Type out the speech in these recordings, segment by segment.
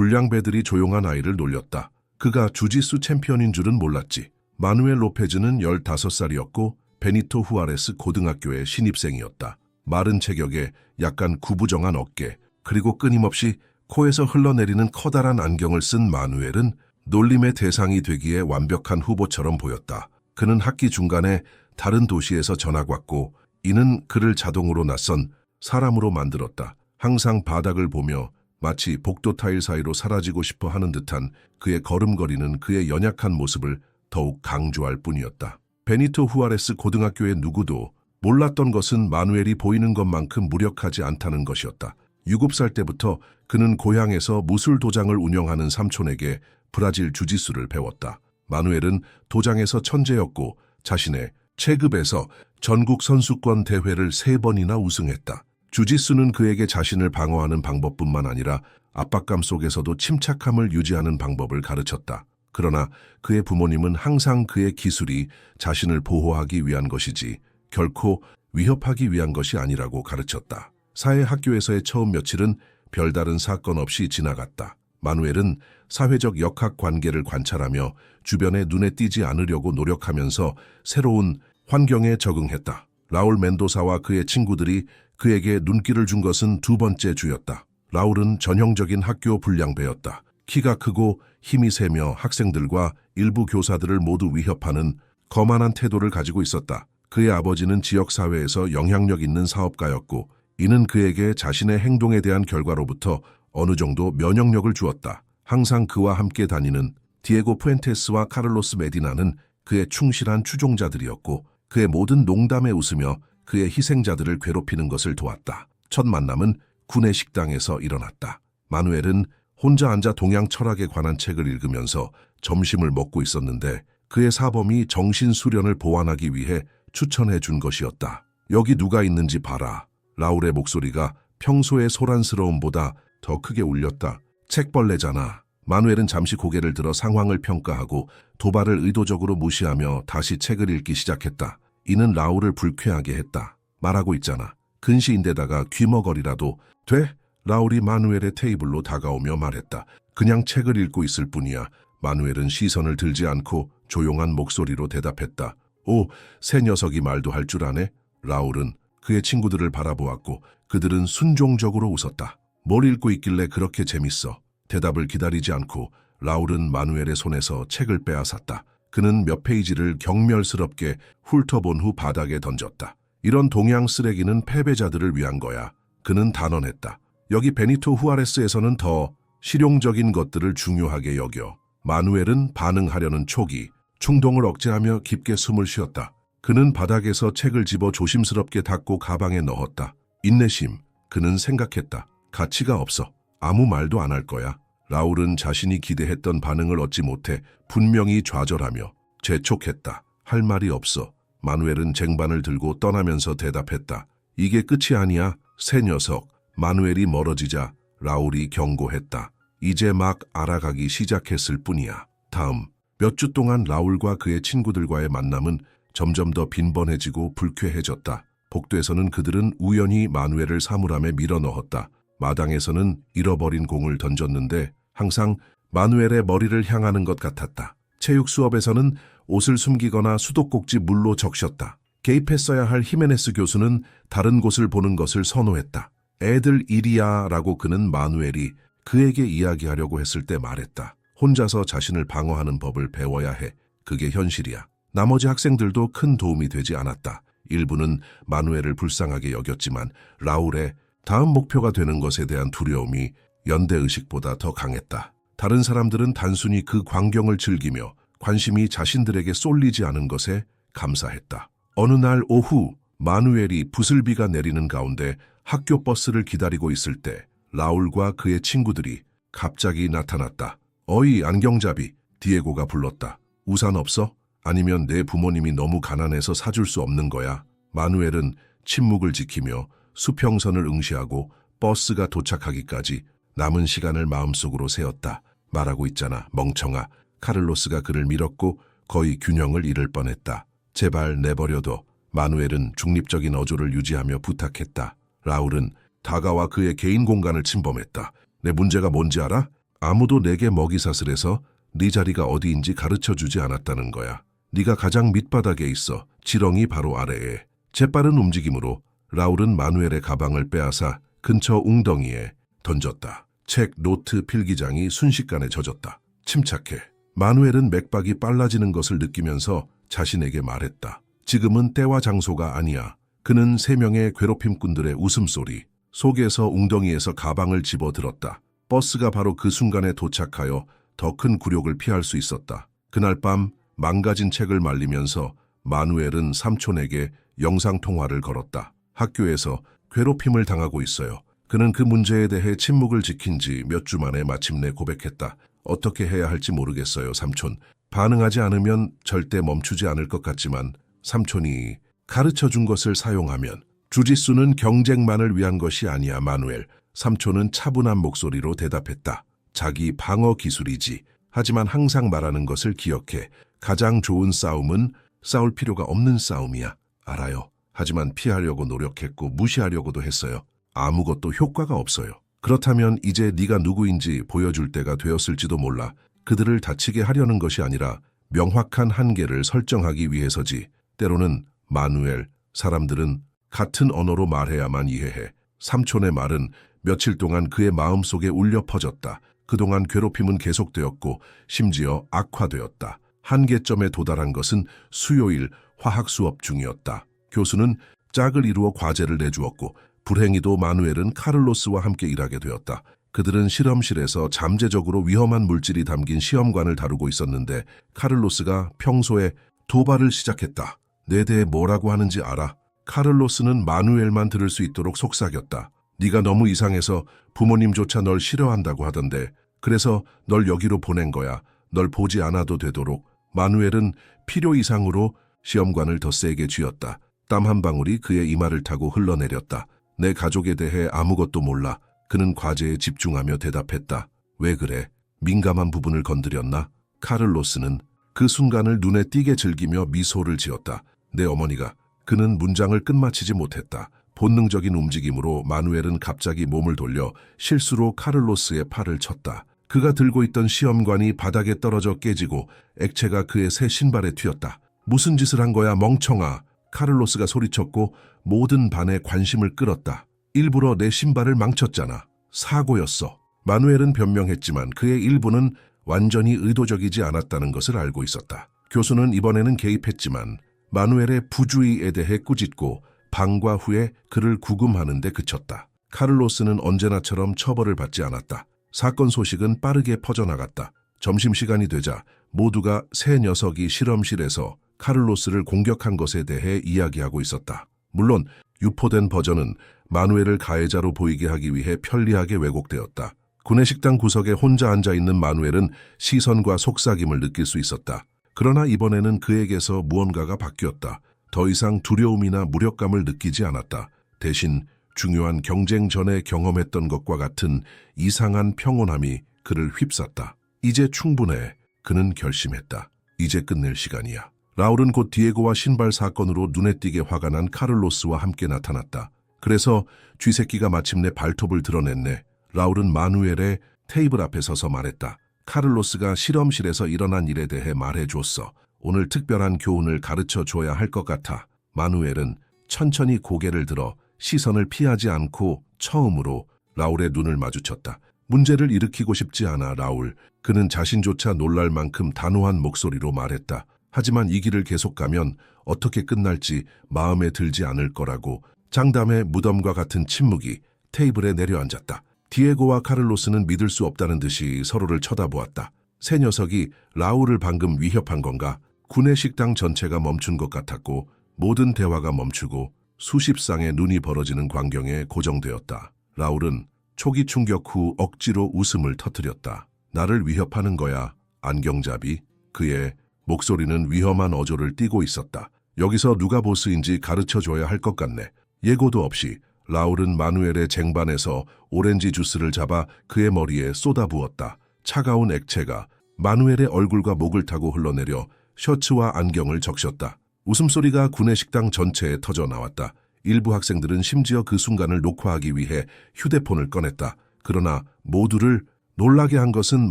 불량배들이 조용한 아이를 놀렸다. 그가 주짓수 챔피언인 줄은 몰랐지. 마누엘 로페즈는 15살이었고 베니토 후아레스 고등학교의 신입생이었다. 마른 체격에 약간 구부정한 어깨, 그리고 끊임없이 코에서 흘러내리는 커다란 안경을 쓴 마누엘은 놀림의 대상이 되기에 완벽한 후보처럼 보였다. 그는 학기 중간에 다른 도시에서 전학 왔고 이는 그를 자동으로 낯선 사람으로 만들었다. 항상 바닥을 보며 마치 복도 타일 사이로 사라지고 싶어 하는 듯한 그의 걸음걸이는 그의 연약한 모습을 더욱 강조할 뿐이었다. 베니토 후아레스 고등학교의 누구도 몰랐던 것은 마누엘이 보이는 것만큼 무력하지 않다는 것이었다. 7살 때부터 그는 고향에서 무술 도장을 운영하는 삼촌에게 브라질 주짓수를 배웠다. 마누엘은 도장에서 천재였고 자신의 체급에서 전국 선수권 대회를 세 번이나 우승했다. 주짓수는 그에게 자신을 방어하는 방법뿐만 아니라 압박감 속에서도 침착함을 유지하는 방법을 가르쳤다. 그러나 그의 부모님은 항상 그의 기술이 자신을 보호하기 위한 것이지 결코 위협하기 위한 것이 아니라고 가르쳤다. 사회 학교에서의 처음 며칠은 별다른 사건 없이 지나갔다. 마누엘은 사회적 역학 관계를 관찰하며 주변에 눈에 띄지 않으려고 노력하면서 새로운 환경에 적응했다. 라울 멘도사와 그의 친구들이 그에게 눈길을 준 것은 두 번째 주였다. 라울은 전형적인 학교 불량배였다. 키가 크고 힘이 세며 학생들과 일부 교사들을 모두 위협하는 거만한 태도를 가지고 있었다. 그의 아버지는 지역사회에서 영향력 있는 사업가였고 이는 그에게 자신의 행동에 대한 결과로부터 어느 정도 면역력을 주었다. 항상 그와 함께 다니는 디에고 푸엔테스와 카를로스 메디나는 그의 충실한 추종자들이었고 그의 모든 농담에 웃으며 그의 희생자들을 괴롭히는 것을 도왔다. 첫 만남은 군의 식당에서 일어났다. 마누엘은 혼자 앉아 동양 철학에 관한 책을 읽으면서 점심을 먹고 있었는데 그의 사범이 정신 수련을 보완하기 위해 추천해 준 것이었다. 여기 누가 있는지 봐라. 라울의 목소리가 평소의 소란스러움보다 더 크게 울렸다. 책벌레잖아. 마누엘은 잠시 고개를 들어 상황을 평가하고 도발을 의도적으로 무시하며 다시 책을 읽기 시작했다. 이는 라울을 불쾌하게 했다. 말하고 있잖아. 근시인데다가 귀머거리라도 돼? 라울이 마누엘의 테이블로 다가오며 말했다. 그냥 책을 읽고 있을 뿐이야. 마누엘은 시선을 들지 않고 조용한 목소리로 대답했다. 오, 새 녀석이 말도 할 줄 아네? 라울은 그의 친구들을 바라보았고 그들은 순종적으로 웃었다. 뭘 읽고 있길래 그렇게 재밌어? 대답을 기다리지 않고 라울은 마누엘의 손에서 책을 빼앗았다. 그는 몇 페이지를 경멸스럽게 훑어본 후 바닥에 던졌다. 이런 동양 쓰레기는 패배자들을 위한 거야. 그는 단언했다. 여기 베니토 후아레스에서는 더 실용적인 것들을 중요하게 여겨. 마누엘은 반응하려는 초기, 충동을 억제하며 깊게 숨을 쉬었다. 그는 바닥에서 책을 집어 조심스럽게 닫고 가방에 넣었다. 인내심. 그는 생각했다. 가치가 없어. 아무 말도 안 할 거야. 라울은 자신이 기대했던 반응을 얻지 못해 분명히 좌절하며 재촉했다. 할 말이 없어. 마누엘은 쟁반을 들고 떠나면서 대답했다. 이게 끝이 아니야. 새 녀석. 마누엘이 멀어지자 라울이 경고했다. 이제 막 알아가기 시작했을 뿐이야. 다음 몇 주 동안 라울과 그의 친구들과의 만남은 점점 더 빈번해지고 불쾌해졌다. 복도에서는 그들은 우연히 마누엘을 사물함에 밀어 넣었다. 마당에서는 잃어버린 공을 던졌는데 항상 마누엘의 머리를 향하는 것 같았다. 체육 수업에서는 옷을 숨기거나 수도꼭지 물로 적셨다. 개입했어야 할 히메네스 교수는 다른 곳을 보는 것을 선호했다. 애들 일이야 라고 그는 마누엘이 그에게 이야기하려고 했을 때 말했다. 혼자서 자신을 방어하는 법을 배워야 해. 그게 현실이야. 나머지 학생들도 큰 도움이 되지 않았다. 일부는 마누엘을 불쌍하게 여겼지만 라울의 다음 목표가 되는 것에 대한 두려움이 연대의식보다 더 강했다. 다른 사람들은 단순히 그 광경을 즐기며 관심이 자신들에게 쏠리지 않은 것에 감사했다. 어느 날 오후 마누엘이 부슬비가 내리는 가운데 학교 버스를 기다리고 있을 때 라울과 그의 친구들이 갑자기 나타났다. 어이 안경잡이 디에고가 불렀다. 우산 없어? 아니면 내 부모님이 너무 가난해서 사줄 수 없는 거야. 마누엘은 침묵을 지키며 수평선을 응시하고 버스가 도착하기까지 남은 시간을 마음속으로 세었다. 말하고 있잖아, 멍청아. 카를로스가 그를 밀었고 거의 균형을 잃을 뻔했다. 제발 내버려둬. 마누엘은 중립적인 어조를 유지하며 부탁했다. 라울은 다가와 그의 개인 공간을 침범했다. 내 문제가 뭔지 알아? 아무도 내게 먹이사슬해서 네 자리가 어디인지 가르쳐주지 않았다는 거야. 네가 가장 밑바닥에 있어 지렁이 바로 아래에. 재빠른 움직임으로 라울은 마누엘의 가방을 빼앗아 근처 웅덩이에 던졌다. 책, 노트, 필기장이 순식간에 젖었다. 침착해. 마누엘은 맥박이 빨라지는 것을 느끼면서 자신에게 말했다. 지금은 때와 장소가 아니야. 그는 세 명의 괴롭힘꾼들의 웃음소리 속에서 웅덩이에서 가방을 집어들었다. 버스가 바로 그 순간에 도착하여 더 큰 굴욕을 피할 수 있었다. 그날 밤 망가진 책을 말리면서 마누엘은 삼촌에게 영상통화를 걸었다. 학교에서 괴롭힘을 당하고 있어요. 그는 그 문제에 대해 침묵을 지킨 지 몇 주 만에 마침내 고백했다. 어떻게 해야 할지 모르겠어요, 삼촌. 반응하지 않으면 절대 멈추지 않을 것 같지만 삼촌이 가르쳐 준 것을 사용하면 주짓수는 경쟁만을 위한 것이 아니야, 마누엘. 삼촌은 차분한 목소리로 대답했다. 자기 방어 기술이지. 하지만 항상 말하는 것을 기억해. 가장 좋은 싸움은 싸울 필요가 없는 싸움이야. 알아요. 하지만 피하려고 노력했고 무시하려고도 했어요. 아무것도 효과가 없어요. 그렇다면 이제 네가 누구인지 보여줄 때가 되었을지도 몰라. 그들을 다치게 하려는 것이 아니라 명확한 한계를 설정하기 위해서지. 때로는 마누엘, 사람들은 같은 언어로 말해야만 이해해. 삼촌의 말은 며칠 동안 그의 마음속에 울려 퍼졌다. 그동안 괴롭힘은 계속되었고 심지어 악화되었다. 한계점에 도달한 것은 수요일 화학 수업 중이었다. 교수는 짝을 이루어 과제를 내주었고 불행히도 마누엘은 카를로스와 함께 일하게 되었다. 그들은 실험실에서 잠재적으로 위험한 물질이 담긴 시험관을 다루고 있었는데 카를로스가 평소에 도발을 시작했다. 내 대해 뭐라고 하는지 알아. 카를로스는 마누엘만 들을 수 있도록 속삭였다. 네가 너무 이상해서 부모님조차 널 싫어한다고 하던데 그래서 널 여기로 보낸 거야. 널 보지 않아도 되도록. 마누엘은 필요 이상으로 시험관을 더 세게 쥐었다. 땀 한 방울이 그의 이마를 타고 흘러내렸다. 내 가족에 대해 아무것도 몰라. 그는 과제에 집중하며 대답했다. 왜 그래? 민감한 부분을 건드렸나? 카를로스는 그 순간을 눈에 띄게 즐기며 미소를 지었다. 내 어머니가 그는 문장을 끝마치지 못했다. 본능적인 움직임으로 마누엘은 갑자기 몸을 돌려 실수로 카를로스의 팔을 쳤다. 그가 들고 있던 시험관이 바닥에 떨어져 깨지고 액체가 그의 새 신발에 튀었다. 무슨 짓을 한 거야 멍청아. 카를로스가 소리쳤고 모든 반에 관심을 끌었다. 일부러 내 신발을 망쳤잖아. 사고였어. 마누엘은 변명했지만 그의 일부는 완전히 의도적이지 않았다는 것을 알고 있었다. 교수는 이번에는 개입했지만 마누엘의 부주의에 대해 꾸짖고 방과 후에 그를 구금하는 데 그쳤다. 카를로스는 언제나처럼 처벌을 받지 않았다. 사건 소식은 빠르게 퍼져나갔다. 점심시간이 되자 모두가 새 녀석이 실험실에서 카를로스를 공격한 것에 대해 이야기하고 있었다. 물론 유포된 버전은 마누엘을 가해자로 보이게 하기 위해 편리하게 왜곡되었다. 구내식당 구석에 혼자 앉아있는 마누엘은 시선과 속삭임을 느낄 수 있었다. 그러나 이번에는 그에게서 무언가가 바뀌었다. 더 이상 두려움이나 무력감을 느끼지 않았다. 대신 중요한 경쟁 전에 경험했던 것과 같은 이상한 평온함이 그를 휩쌌다. 이제 충분해. 그는 결심했다. 이제 끝낼 시간이야. 라울은 곧 디에고와 신발 사건으로 눈에 띄게 화가 난 카를로스와 함께 나타났다. 그래서 쥐새끼가 마침내 발톱을 드러냈네. 라울은 마누엘의 테이블 앞에 서서 말했다. 카를로스가 실험실에서 일어난 일에 대해 말해줬어. 오늘 특별한 교훈을 가르쳐 줘야 할 것 같아. 마누엘은 천천히 고개를 들어 시선을 피하지 않고 처음으로 라울의 눈을 마주쳤다. 문제를 일으키고 싶지 않아 라울. 그는 자신조차 놀랄 만큼 단호한 목소리로 말했다. 하지만 이 길을 계속 가면 어떻게 끝날지 마음에 들지 않을 거라고 장담의 무덤과 같은 침묵이 테이블에 내려앉았다. 디에고와 카를로스는 믿을 수 없다는 듯이 서로를 쳐다보았다. 새 녀석이 라울을 방금 위협한 건가? 군의 식당 전체가 멈춘 것 같았고 모든 대화가 멈추고 수십 쌍의 눈이 벌어지는 광경에 고정되었다. 라울은 초기 충격 후 억지로 웃음을 터뜨렸다. 나를 위협하는 거야. 안경잡이. 그의 목소리는 위험한 어조를 띠고 있었다. 여기서 누가 보스인지 가르쳐줘야 할 것 같네. 예고도 없이 라울은 마누엘의 쟁반에서 오렌지 주스를 잡아 그의 머리에 쏟아부었다. 차가운 액체가 마누엘의 얼굴과 목을 타고 흘러내려 셔츠와 안경을 적셨다. 웃음소리가 구내 식당 전체에 터져 나왔다. 일부 학생들은 심지어 그 순간을 녹화하기 위해 휴대폰을 꺼냈다. 그러나 모두를 놀라게 한 것은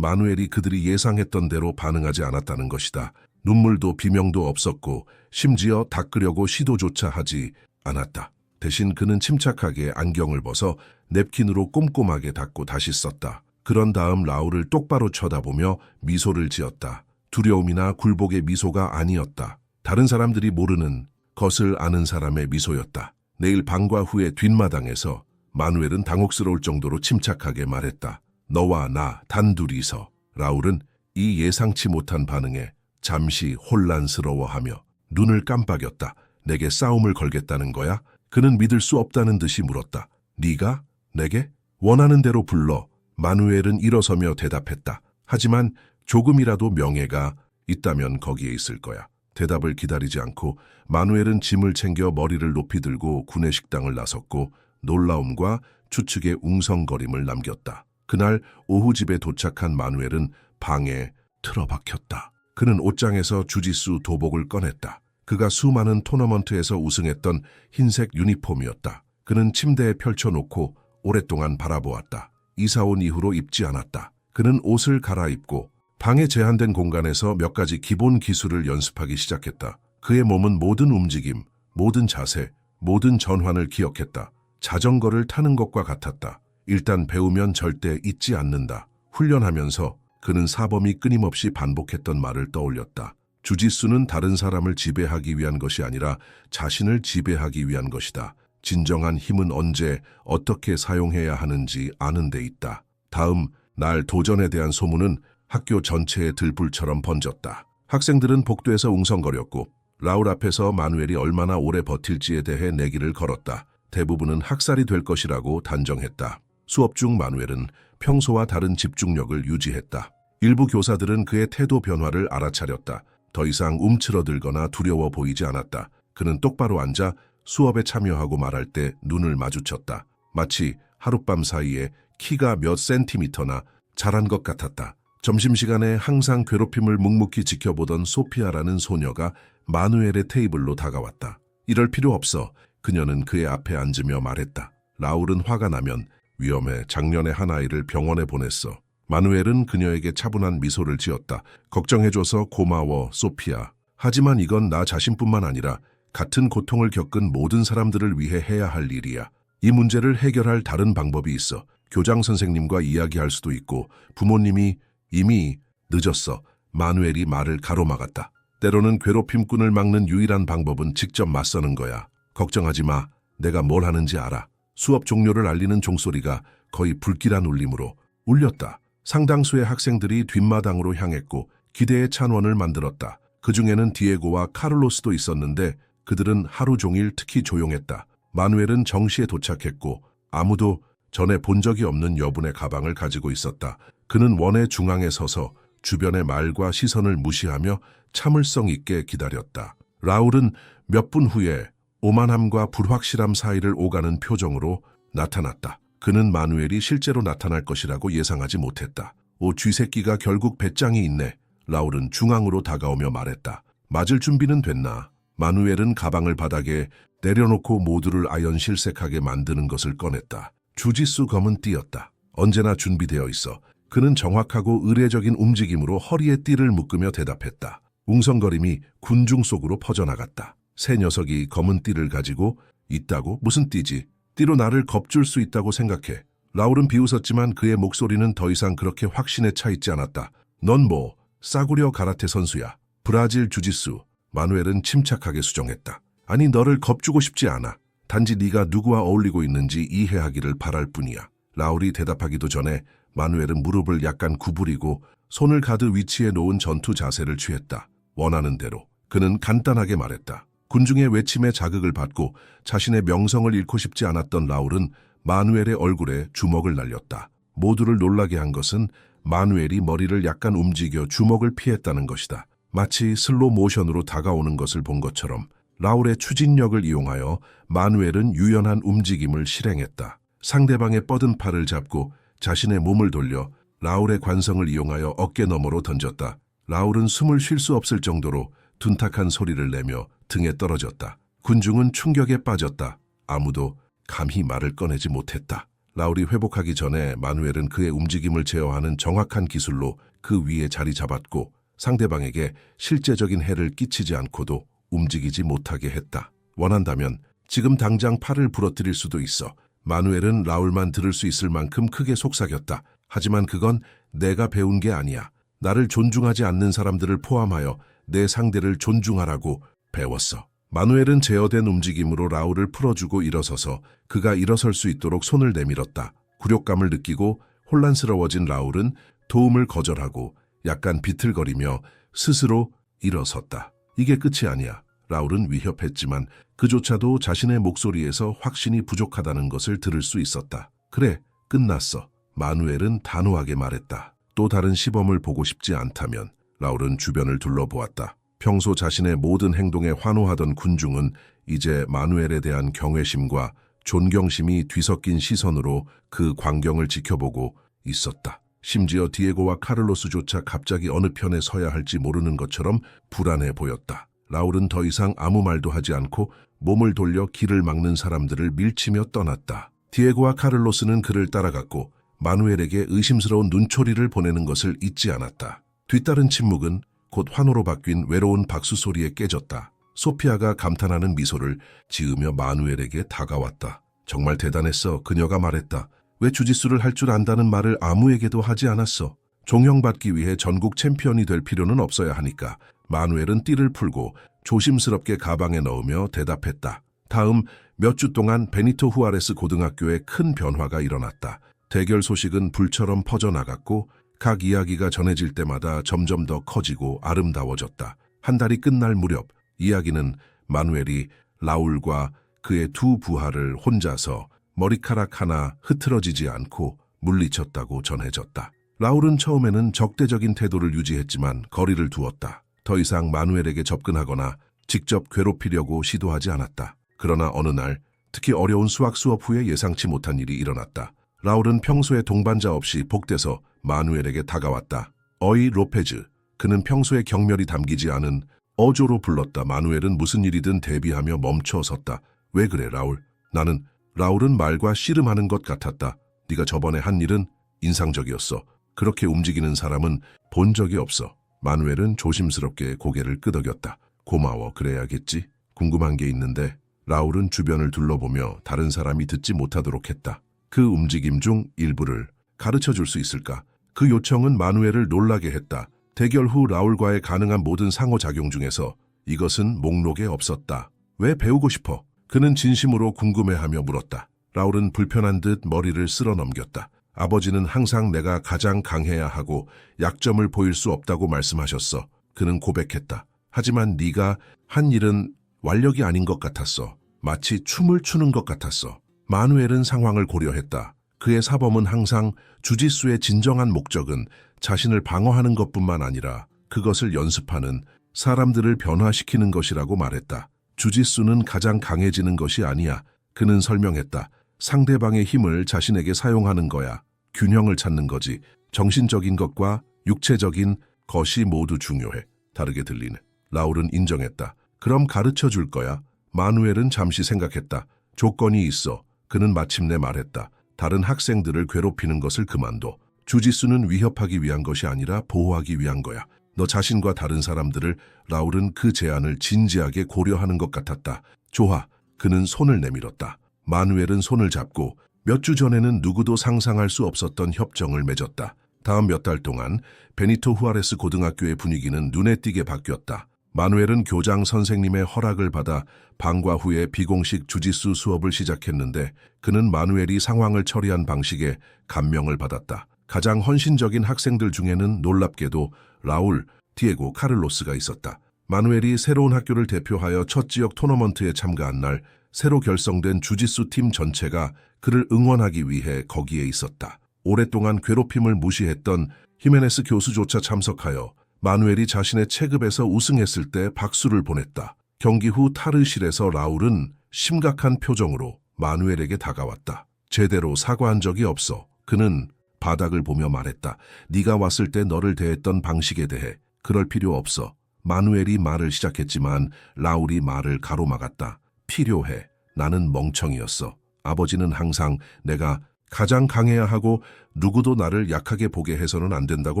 마누엘이 그들이 예상했던 대로 반응하지 않았다는 것이다. 눈물도 비명도 없었고 심지어 닦으려고 시도조차 하지 않았다. 대신 그는 침착하게 안경을 벗어 냅킨으로 꼼꼼하게 닦고 다시 썼다. 그런 다음 라울을 똑바로 쳐다보며 미소를 지었다. 두려움이나 굴복의 미소가 아니었다. 다른 사람들이 모르는 것을 아는 사람의 미소였다. 내일 방과 후의 뒷마당에서 마누엘은 당혹스러울 정도로 침착하게 말했다. 너와 나 단둘이서. 라울은 이 예상치 못한 반응에 잠시 혼란스러워하며 눈을 깜빡였다. 내게 싸움을 걸겠다는 거야? 그는 믿을 수 없다는 듯이 물었다. 네가 내게 원하는 대로 불러. 마누엘은 일어서며 대답했다. 하지만 조금이라도 명예가 있다면 거기에 있을 거야. 대답을 기다리지 않고 마누엘은 짐을 챙겨 머리를 높이 들고 구내 식당을 나섰고 놀라움과 추측의 웅성거림을 남겼다. 그날 오후 집에 도착한 마누엘은 방에 틀어박혔다. 그는 옷장에서 주짓수 도복을 꺼냈다. 그가 수많은 토너먼트에서 우승했던 흰색 유니폼이었다. 그는 침대에 펼쳐놓고 오랫동안 바라보았다. 이사 온 이후로 입지 않았다. 그는 옷을 갈아입고 방의 제한된 공간에서 몇 가지 기본 기술을 연습하기 시작했다. 그의 몸은 모든 움직임, 모든 자세, 모든 전환을 기억했다. 자전거를 타는 것과 같았다. 일단 배우면 절대 잊지 않는다. 훈련하면서 그는 사범이 끊임없이 반복했던 말을 떠올렸다. 주짓수는 다른 사람을 지배하기 위한 것이 아니라 자신을 지배하기 위한 것이다. 진정한 힘은 언제 어떻게 사용해야 하는지 아는 데 있다. 다음 날 도전에 대한 소문은 학교 전체에 들불처럼 번졌다. 학생들은 복도에서 웅성거렸고 라울 앞에서 마누엘이 얼마나 오래 버틸지에 대해 내기를 걸었다. 대부분은 학살이 될 것이라고 단정했다. 수업 중 마누엘은 평소와 다른 집중력을 유지했다. 일부 교사들은 그의 태도 변화를 알아차렸다. 더 이상 움츠러들거나 두려워 보이지 않았다. 그는 똑바로 앉아 수업에 참여하고 말할 때 눈을 마주쳤다. 마치 하룻밤 사이에 키가 몇 센티미터나 자란 것 같았다. 점심시간에 항상 괴롭힘을 묵묵히 지켜보던 소피아라는 소녀가 마누엘의 테이블로 다가왔다. 이럴 필요 없어. 그녀는 그의 앞에 앉으며 말했다. 라울은 화가 나면 위험해 작년에 한 아이를 병원에 보냈어. 마누엘은 그녀에게 차분한 미소를 지었다. 걱정해줘서 고마워, 소피아. 하지만 이건 나 자신뿐만 아니라 같은 고통을 겪은 모든 사람들을 위해 해야 할 일이야. 이 문제를 해결할 다른 방법이 있어. 교장 선생님과 이야기할 수도 있고 부모님이 이미 늦었어. 마누엘이 말을 가로막았다. 때로는 괴롭힘꾼을 막는 유일한 방법은 직접 맞서는 거야. 걱정하지 마. 내가 뭘 하는지 알아. 수업 종료를 알리는 종소리가 거의 불길한 울림으로 울렸다. 상당수의 학생들이 뒷마당으로 향했고 기대의 찬원을 만들었다. 그 중에는 디에고와 카를로스도 있었는데 그들은 하루 종일 특히 조용했다. 마누엘은 정시에 도착했고 아무도 전에 본 적이 없는 여분의 가방을 가지고 있었다. 그는 원의 중앙에 서서 주변의 말과 시선을 무시하며 참을성 있게 기다렸다. 라울은 몇 분 후에 오만함과 불확실함 사이를 오가는 표정으로 나타났다. 그는 마누엘이 실제로 나타날 것이라고 예상하지 못했다. 오 쥐새끼가 결국 배짱이 있네. 라울은 중앙으로 다가오며 말했다. 맞을 준비는 됐나? 마누엘은 가방을 바닥에 내려놓고 모두를 아연실색하게 만드는 것을 꺼냈다. 주짓수 검은 띠였다. 언제나 준비되어 있어. 그는 정확하고 의례적인 움직임으로 허리에 띠를 묶으며 대답했다. 웅성거림이 군중 속으로 퍼져나갔다. 새 녀석이 검은 띠를 가지고 있다고? 무슨 띠지? 띠로 나를 겁줄 수 있다고 생각해. 라울은 비웃었지만 그의 목소리는 더 이상 그렇게 확신에 차 있지 않았다. 넌 뭐, 싸구려 가라테 선수야. 브라질 주짓수. 마누엘은 침착하게 수정했다. 아니 너를 겁주고 싶지 않아. 단지 네가 누구와 어울리고 있는지 이해하기를 바랄 뿐이야. 라울이 대답하기도 전에 마누엘은 무릎을 약간 구부리고 손을 가드 위치에 놓은 전투 자세를 취했다. 원하는 대로. 그는 간단하게 말했다. 군중의 외침에 자극을 받고 자신의 명성을 잃고 싶지 않았던 라울은 마누엘의 얼굴에 주먹을 날렸다. 모두를 놀라게 한 것은 마누엘이 머리를 약간 움직여 주먹을 피했다는 것이다. 마치 슬로 모션으로 다가오는 것을 본 것처럼 라울의 추진력을 이용하여 마누엘은 유연한 움직임을 실행했다. 상대방의 뻗은 팔을 잡고 자신의 몸을 돌려 라울의 관성을 이용하여 어깨 너머로 던졌다. 라울은 숨을 쉴 수 없을 정도로 둔탁한 소리를 내며 등에 떨어졌다. 군중은 충격에 빠졌다. 아무도 감히 말을 꺼내지 못했다. 라울이 회복하기 전에 마누엘은 그의 움직임을 제어하는 정확한 기술로 그 위에 자리 잡았고 상대방에게 실제적인 해를 끼치지 않고도 움직이지 못하게 했다. 원한다면 지금 당장 팔을 부러뜨릴 수도 있어. 마누엘은 라울만 들을 수 있을 만큼 크게 속삭였다. 하지만 그건 내가 배운 게 아니야. 나를 존중하지 않는 사람들을 포함하여 내 상대를 존중하라고 배웠어. 마누엘은 제어된 움직임으로 라울을 풀어주고 일어서서 그가 일어설 수 있도록 손을 내밀었다. 굴욕감을 느끼고 혼란스러워진 라울은 도움을 거절하고 약간 비틀거리며 스스로 일어섰다. 이게 끝이 아니야. 라울은 위협했지만 그조차도 자신의 목소리에서 확신이 부족하다는 것을 들을 수 있었다. 그래, 끝났어. 마누엘은 단호하게 말했다. 또 다른 시범을 보고 싶지 않다면 라울은 주변을 둘러보았다. 평소 자신의 모든 행동에 환호하던 군중은 이제 마누엘에 대한 경외심과 존경심이 뒤섞인 시선으로 그 광경을 지켜보고 있었다. 심지어 디에고와 카를로스조차 갑자기 어느 편에 서야 할지 모르는 것처럼 불안해 보였다. 라울은 더 이상 아무 말도 하지 않고 몸을 돌려 길을 막는 사람들을 밀치며 떠났다. 디에고와 카를로스는 그를 따라갔고 마누엘에게 의심스러운 눈초리를 보내는 것을 잊지 않았다. 뒤따른 침묵은 곧 환호로 바뀐 외로운 박수 소리에 깨졌다. 소피아가 감탄하는 미소를 지으며 마누엘에게 다가왔다. 정말 대단했어. 그녀가 말했다. 왜 주짓수를 할 줄 안다는 말을 아무에게도 하지 않았어. 종형받기 위해 전국 챔피언이 될 필요는 없어야 하니까. 마누엘은 띠를 풀고 조심스럽게 가방에 넣으며 대답했다. 다음 몇 주 동안 베니토 후아레스 고등학교에 큰 변화가 일어났다. 대결 소식은 불처럼 퍼져나갔고 각 이야기가 전해질 때마다 점점 더 커지고 아름다워졌다. 한 달이 끝날 무렵 이야기는 마누엘이 라울과 그의 두 부하를 혼자서 머리카락 하나 흐트러지지 않고 물리쳤다고 전해졌다. 라울은 처음에는 적대적인 태도를 유지했지만 거리를 두었다. 더 이상 마누엘에게 접근하거나 직접 괴롭히려고 시도하지 않았다. 그러나 어느 날 특히 어려운 수학 수업 후에 예상치 못한 일이 일어났다. 라울은 평소에 동반자 없이 복대서 마누엘에게 다가왔다. 어이 로페즈. 그는 평소에 경멸이 담기지 않은 어조로 불렀다. 마누엘은 무슨 일이든 대비하며 멈춰 섰다. 왜 그래 라울? 나는 라울은 말과 씨름하는 것 같았다. 네가 저번에 한 일은 인상적이었어. 그렇게 움직이는 사람은 본 적이 없어. 마누엘은 조심스럽게 고개를 끄덕였다. 고마워, 그래야겠지. 궁금한 게 있는데 라울은 주변을 둘러보며 다른 사람이 듣지 못하도록 했다. 그 움직임 중 일부를 가르쳐 줄 수 있을까? 그 요청은 마누엘을 놀라게 했다. 대결 후 라울과의 가능한 모든 상호작용 중에서 이것은 목록에 없었다. 왜 배우고 싶어? 그는 진심으로 궁금해하며 물었다. 라울은 불편한 듯 머리를 쓸어 넘겼다. 아버지는 항상 내가 가장 강해야 하고 약점을 보일 수 없다고 말씀하셨어. 그는 고백했다. 하지만 네가 한 일은 완력이 아닌 것 같았어. 마치 춤을 추는 것 같았어. 마누엘은 상황을 고려했다. 그의 사범은 항상 주짓수의 진정한 목적은 자신을 방어하는 것뿐만 아니라 그것을 연습하는 사람들을 변화시키는 것이라고 말했다. 주짓수는 가장 강해지는 것이 아니야. 그는 설명했다. 상대방의 힘을 자신에게 사용하는 거야. 균형을 찾는 거지. 정신적인 것과 육체적인 것이 모두 중요해. 다르게 들리네. 라울은 인정했다. 그럼 가르쳐 줄 거야. 마누엘은 잠시 생각했다. 조건이 있어. 그는 마침내 말했다. 다른 학생들을 괴롭히는 것을 그만둬. 주짓수는 위협하기 위한 것이 아니라 보호하기 위한 거야. 너 자신과 다른 사람들을 라울은 그 제안을 진지하게 고려하는 것 같았다. 좋아. 그는 손을 내밀었다. 마누엘은 손을 잡고 몇 주 전에는 누구도 상상할 수 없었던 협정을 맺었다. 다음 몇 달 동안 베니토 후아레스 고등학교의 분위기는 눈에 띄게 바뀌었다. 마누엘은 교장 선생님의 허락을 받아 방과 후에 비공식 주짓수 수업을 시작했는데 그는 마누엘이 상황을 처리한 방식에 감명을 받았다. 가장 헌신적인 학생들 중에는 놀랍게도 라울, 디에고, 카를로스가 있었다. 마누엘이 새로운 학교를 대표하여 첫 지역 토너먼트에 참가한 날 새로 결성된 주짓수 팀 전체가 그를 응원하기 위해 거기에 있었다. 오랫동안 괴롭힘을 무시했던 히메네스 교수조차 참석하여 마누엘이 자신의 체급에서 우승했을 때 박수를 보냈다. 경기 후 타르실에서 라울은 심각한 표정으로 마누엘에게 다가왔다. 제대로 사과한 적이 없어. 그는 바닥을 보며 말했다. 네가 왔을 때 너를 대했던 방식에 대해 그럴 필요 없어. 마누엘이 말을 시작했지만 라울이 말을 가로막았다. 필요해. 나는 멍청이었어. 아버지는 항상 내가 가장 강해야 하고 누구도 나를 약하게 보게 해서는 안 된다고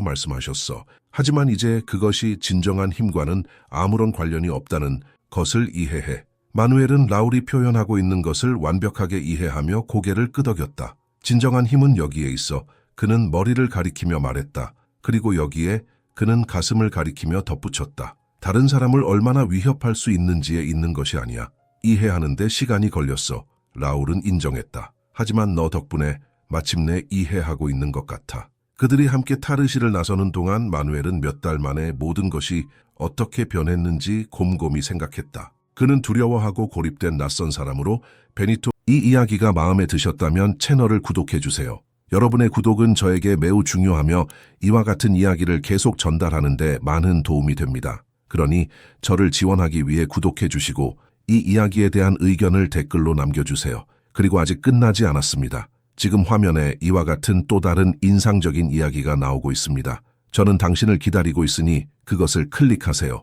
말씀하셨어. 하지만 이제 그것이 진정한 힘과는 아무런 관련이 없다는 것을 이해해. 마누엘은 라울이 표현하고 있는 것을 완벽하게 이해하며 고개를 끄덕였다. 진정한 힘은 여기에 있어. 그는 머리를 가리키며 말했다. 그리고 여기에 그는 가슴을 가리키며 덧붙였다. 다른 사람을 얼마나 위협할 수 있는지에 있는 것이 아니야. 이해하는데 시간이 걸렸어. 라울은 인정했다. 하지만 너 덕분에 마침내 이해하고 있는 것 같아. 그들이 함께 타르시를 나서는 동안 마누엘은 몇 달 만에 모든 것이 어떻게 변했는지 곰곰이 생각했다. 그는 두려워하고 고립된 낯선 사람으로 베니토 이 이야기가 마음에 드셨다면 채널을 구독해 주세요. 여러분의 구독은 저에게 매우 중요하며 이와 같은 이야기를 계속 전달하는 데 많은 도움이 됩니다. 그러니 저를 지원하기 위해 구독해 주시고 이 이야기에 대한 의견을 댓글로 남겨주세요. 그리고 아직 끝나지 않았습니다. 지금 화면에 이와 같은 또 다른 인상적인 이야기가 나오고 있습니다. 저는 당신을 기다리고 있으니 그것을 클릭하세요.